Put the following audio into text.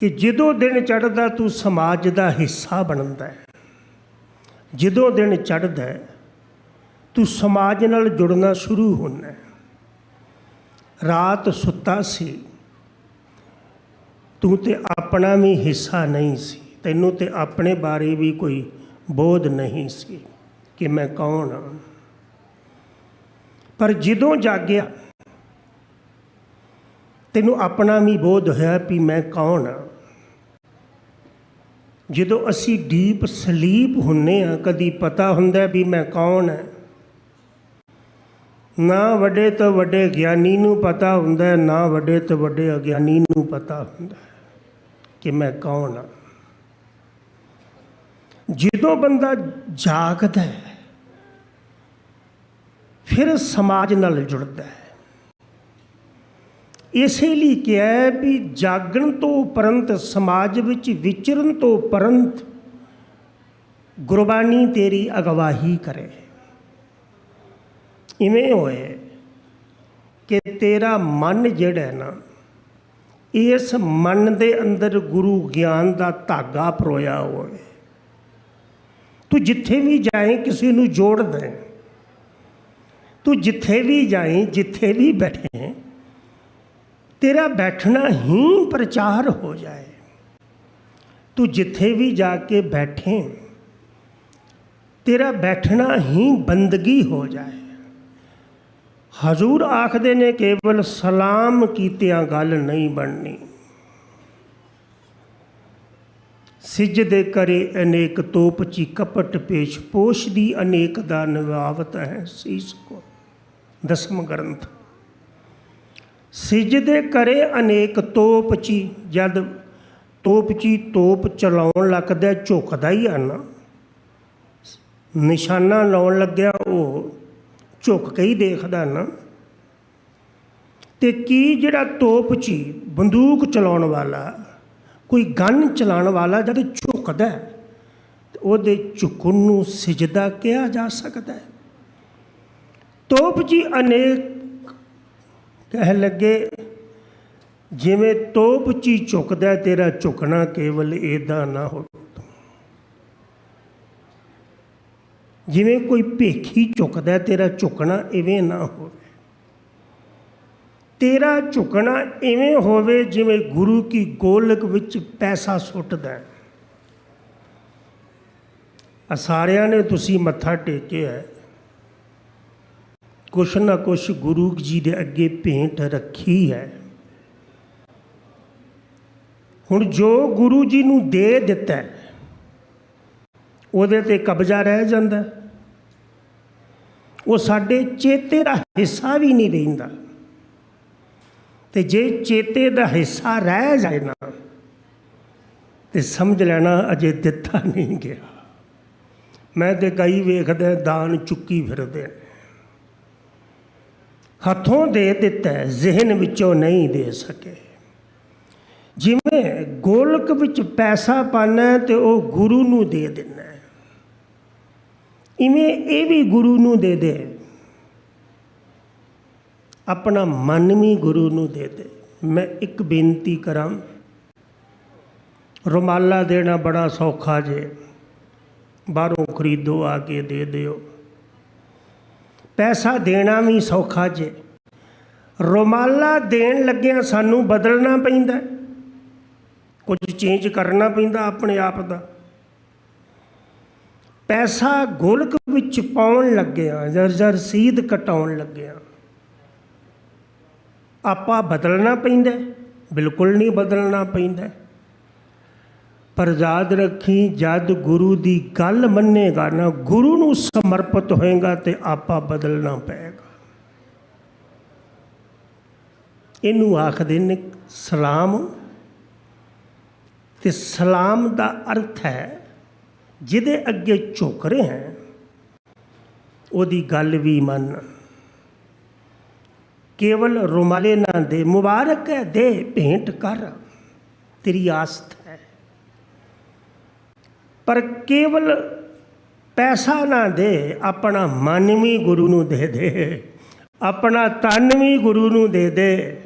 ਕਿ ਜਦੋਂ ਦਿਨ ਚੜ੍ਹਦਾ ਤੂੰ ਸਮਾਜ ਦਾ ਹਿੱਸਾ ਬਣਦਾ ਜਦੋਂ ਦਿਨ ਚੜ੍ਹਦਾ ਤੂੰ ਸਮਾਜ ਨਾਲ ਜੁੜਨਾ ਸ਼ੁਰੂ ਹੁੰਦਾ ਰਾਤ ਸੁੱਤਾ ਸੀ, ਤੂੰ ਤੇ ਆਪਣਾ ਵੀ ਹਿੱਸਾ ਨਹੀਂ ਸੀ। ਤੈਨੂੰ ਤੇ ਆਪਣੇ ਬਾਰੇ ਵੀ ਕੋਈ ਬੋਧ ਨਹੀਂ ਸੀ ਕਿ ਮੈਂ ਕੌਣ ਹਾਂ। ਪਰ ਜਦੋਂ ਜਾਗਿਆ ਤੈਨੂੰ ਆਪਣਾ ਵੀ ਬੋਧ ਹੋਇਆ ਵੀ ਮੈਂ ਕੌਣ ਹਾਂ ਜਦੋਂ ਅਸੀਂ ਡੀਪ ਸਲੀਪ ਹੁੰਨੇ ਆ, ਕਦੀ ਪਤਾ ਹੁੰਦਾ ਵੀ ਮੈਂ ਕੌਣ ਹਾਂ ਨਾ ਵੱਡੇ ਤੋਂ ਵੱਡੇ ਗਿਆਨੀ ਨੂੰ ਪਤਾ ਹੁੰਦਾ, ਨਾ ਵੱਡੇ ਤੋਂ ਵੱਡੇ ਅਗਿਆਨੀ ਨੂੰ ਪਤਾ ਹੁੰਦਾ ਕਿ ਮੈਂ ਕੌਣ ਹਾਂ ਜਦੋਂ ਬੰਦਾ ਜਾਗਦਾ ਹੈ, ਫਿਰ ਸਮਾਜ ਨਾਲ ਜੁੜਦਾ ਹੈ। ਇਸੇ ਲਈ ਕਿਹਾ ਵੀ ਜਾਗਣ ਤੋਂ ਉਪਰੰਤ, ਸਮਾਜ ਵਿੱਚ ਵਿਚਰਨ ਤੋਂ ਉਪਰੰਤ ਗੁਰਬਾਣੀ ਤੇਰੀ ਅਗਵਾਹੀ ਕਰੇ। ਇਵੇਂ ਹੋਏ ਕਿ ਤੇਰਾ ਮਨ ਜਿਹੜਾ ਨਾ, ਇਸ ਮਨ ਦੇ ਅੰਦਰ ਗੁਰੂ ਗਿਆਨ ਦਾ ਧਾਗਾ ਪਰੋਇਆ ਹੋਵੇ। ਤੂੰ ਜਿੱਥੇ ਵੀ ਜਾਏ, ਕਿਸੇ ਨੂੰ ਜੋੜ ਦੇ ਤੂੰ ਜਿੱਥੇ ਵੀ ਜਾਏ, ਜਿੱਥੇ ਵੀ ਬੈਠੇ ਤੇਰਾ ਬੈਠਣਾ ਹੀ ਪ੍ਰਚਾਰ ਹੋ ਜਾਏ। ਤੂੰ ਜਿੱਥੇ ਵੀ ਜਾ ਕੇ ਬੈਠੇ, ਤੇਰਾ ਬੈਠਣਾ ਹੀ ਬੰਦਗੀ ਹੋ ਜਾਏ। ਹਜ਼ੂਰ ਆਖਦੇ ਨੇ ਕੇਵਲ ਸਲਾਮ ਕੀਤਿਆਂ ਗੱਲ ਨਹੀਂ ਬਣਨੀ। ਸਿਜਦੇ ਕਰੇ ਅਨੇਕ ਤੋਪ ਚੀ ਕਪਟ ਪੇਸ਼, ਪੋਸ਼ ਦੀ ਅਨੇਕ ਦਾ ਨਿਵਾਵਤ ਹੈ ਸੀਸ ਕੋ। ਦਸਮ ਗ੍ਰੰਥ। ਸਿਜਦੇ ਕਰੇ ਅਨੇਕ ਤੋਪਚੀ, ਜਦ ਤੋਪਚੀ ਤੋਪ ਚਲਾਉਣ ਲੱਗਦਾ ਝੁਕਦਾ ਹੀ ਆ ਨਾ ਨਿਸ਼ਾਨਾ ਲਾਉਣ ਲੱਗਿਆ ਉਹ ਝੁਕ ਕੇ ਹੀ ਦੇਖਦਾ ਨਾ। ਤੇ ਕੀ ਜਿਹੜਾ ਤੋਪਚੀ ਬੰਦੂਕ ਚਲਾਉਣ ਵਾਲਾ, ਕੋਈ ਗਨ ਚਲਾਉਣ ਵਾਲਾ ਜਦ ਝੁਕਦਾ, ਤੇ ਉਹਦੇ ਝੁਕਣ ਨੂੰ ਸਜਦਾ ਕਿਹਾ ਜਾ ਸਕਦਾ ਹੈ। ਤੋਪ ਅਨੇਕ ਕਹਿ ਲੱਗੇ, ਜਿਵੇਂ ਤੋਪ ਚੀ ਝੁਕਦਾ ਤੇਰਾ ਝੁਕਣਾ ਕੇਵਲ ਏਦਾਂ ਨਾ ਹੋਵੇ ਜਿਵੇਂ ਕੋਈ ਭੇਖੀ ਝੁਕਦਾ ਤੇਰਾ ਝੁਕਣਾ ਇਵੇਂ ਨਾ ਹੋਵੇ। ਤੇਰਾ ਝੁਕਣਾ ਇਵੇਂ ਹੋਵੇ ਜਿਵੇਂ ਗੁਰੂ ਕੀ ਗੋਲਕ ਵਿੱਚ ਪੈਸਾ ਸੁੱਟਦਾ ਅਸਾਰਿਆਂ ਨੇ ਤੁਸੀਂ ਮੱਥਾ ਟੇਕਿਆ ਹੈ। ਕੁਛ ਨਾ ਕੁਛ ਗੁਰੂ ਜੀ ਦੇ ਅੱਗੇ ਭੇਂਟ ਰੱਖੀ ਹੈ। ਹੁਣ ਜੋ ਗੁਰੂ ਜੀ ਨੂੰ ਦੇ ਦਿੱਤਾ ਉਹਦੇ ਤੇ ਕਬਜ਼ਾ ਰਹਿ ਜਾਂਦਾ। ਉਹ ਸਾਡੇ ਚੇਤੇ ਦਾ ਹਿੱਸਾ ਵੀ ਨਹੀਂ ਰਹਿੰਦਾ। ਤੇ ਜੇ ਚੇਤੇ ਦਾ ਹਿੱਸਾ ਰਹਿ ਜਾਏ ਨਾ, ਤੇ ਸਮਝ ਲੈਣਾ ਅਜੇ ਦਿੱਤਾ ਨਹੀਂ ਗਿਆ। ਮੈਂ ਤੇ ਕਈ ਵੇਖਦਾ ਦਾਨ ਚੁੱਕੀ ਫਿਰਦੇ ਨੇ। ਹੱਥੋਂ ਦੇ ਦਿੱਤਾ ਹੈ, ਜ਼ਿਹਨ ਵਿੱਚੋਂ ਨਹੀਂ ਦੇ ਸਕੇ। ਜਿਵੇਂ ਗੋਲਕ ਵਿੱਚ ਪੈਸਾ ਪਾਣਾ ਹੈ ਤੇ ਉਹ ਗੁਰੂ ਨੂੰ ਦੇ ਦੇਣਾ ਇਵੇਂ ਇਹ ਵੀ ਗੁਰੂ ਨੂੰ ਦੇ ਦੇ। ਆਪਣਾ ਮਨ ਵੀ ਗੁਰੂ ਨੂੰ ਦੇ ਦੇ। ਮੈਂ ਇੱਕ ਬੇਨਤੀ ਕਰਾਂ ਰੁਮਾਲਾ ਦੇਣਾ ਬੜਾ ਸੌਖਾ ਜੇ। ਬਾਹਰੋਂ ਖਰੀਦੋ ਆ ਕੇ ਦੇ ਦਿਓ। ਪੈਸਾ ਦੇਣਾ ਵੀ ਸੌਖਾ ਜੇ। ਰੁਮਾਲਾ ਦੇਣ ਲੱਗਿਆਂ ਸਾਨੂੰ ਬਦਲਣਾ ਪੈਂਦਾ ਕੁਝ ਚੇਂਜ ਕਰਨਾ ਪੈਂਦਾ ਆਪਣੇ ਆਪ ਦਾ। ਪੈਸਾ ਗੋਲਕ ਵਿੱਚ ਪਾਉਣ ਲੱਗਿਆ, ਜਰ ਜਰ ਰਸੀਦ ਕਟਾਉਣ ਲੱਗਿਆ। ਆਪਾਂ ਬਦਲਣਾ ਪੈਂਦਾ ਬਿਲਕੁਲ ਨਹੀਂ ਬਦਲਣਾ ਪੈਂਦਾ ਪਰ ਯਾਦ ਰੱਖੀ, ਜਦ ਗੁਰੂ ਦੀ ਗੱਲ ਮੰਨੇਗਾ, ਨਾ ਗੁਰੂ ਨੂੰ ਸਮਰਪਿਤ ਹੋਏਗਾ ਤੇ ਆਪਾ ਬਦਲਣਾ ਪਏਗਾ। ਇਹਨੂੰ ਆਖਦੇ ਨੇ ਸਲਾਮ। ਤੇ ਸਲਾਮ ਦਾ ਅਰਥ ਹੈ, ਜਿਹਦੇ ਅੱਗੇ ਝੁਕ ਰਹੇ ਹੈ, ਉਹਦੀ ਗੱਲ ਵੀ ਮੰਨ। ਕੇਵਲ ਰੁਮਾਲੇ ਨਾ ਦੇ, ਮੁਬਾਰਕ ਹੈ, ਦੇ, ਭੇਂਟ ਕਰ। ਤੇਰੀ ਆਸਥ ਪਰ ਕੇਵਲ ਪੈਸਾ ਨਾ ਦੇ, ਆਪਣਾ ਮਨ ਵੀ ਗੁਰੂ ਨੂੰ ਦੇ ਦੇ, ਆਪਣਾ ਤਨ ਵੀ ਗੁਰੂ ਨੂੰ ਦੇ ਦੇ।